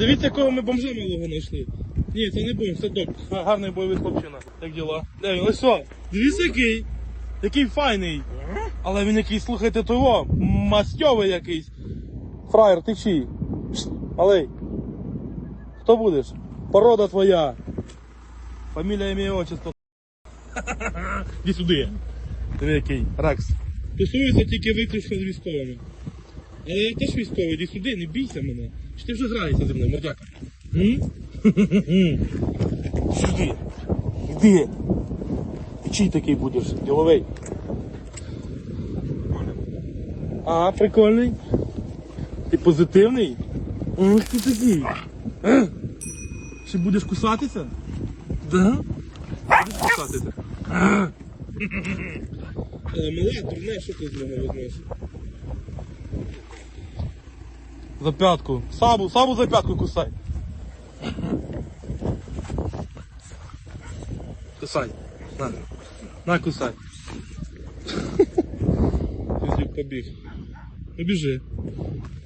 Дивіться, якого ми бомжа малого знайшли. Ні, це не бомж, це док. Гарний бойовий хлопчина. Як діла? Де він? Ось. Дивіться який. Який файний. Але він якийсь, слухайте, того, мастьовий якийсь. Фраєр, ти чий? Малий. Хто будеш? Порода твоя. Фамілія, ім'я, отчество. Іди сюди. Диви який. Рекс. Тусується тільки виключно з військовими. Але я теж військовий, іди сюди, не бійся мене. Чи ти вже граєшся зі мною, мордяка? М? Сюди. Іди. Ти чий такий будеш? Діловий. А, прикольний. Ти позитивний? Ух ти такий. А? Чи будеш кусатися? Да? Будеш кусатися? А? Але мала, дурне, що ти з мене візьмеш? За пятку. Сабу, сабу за пятку кусай. Кусай. На. На, кусай. Побіг. Ну біжи.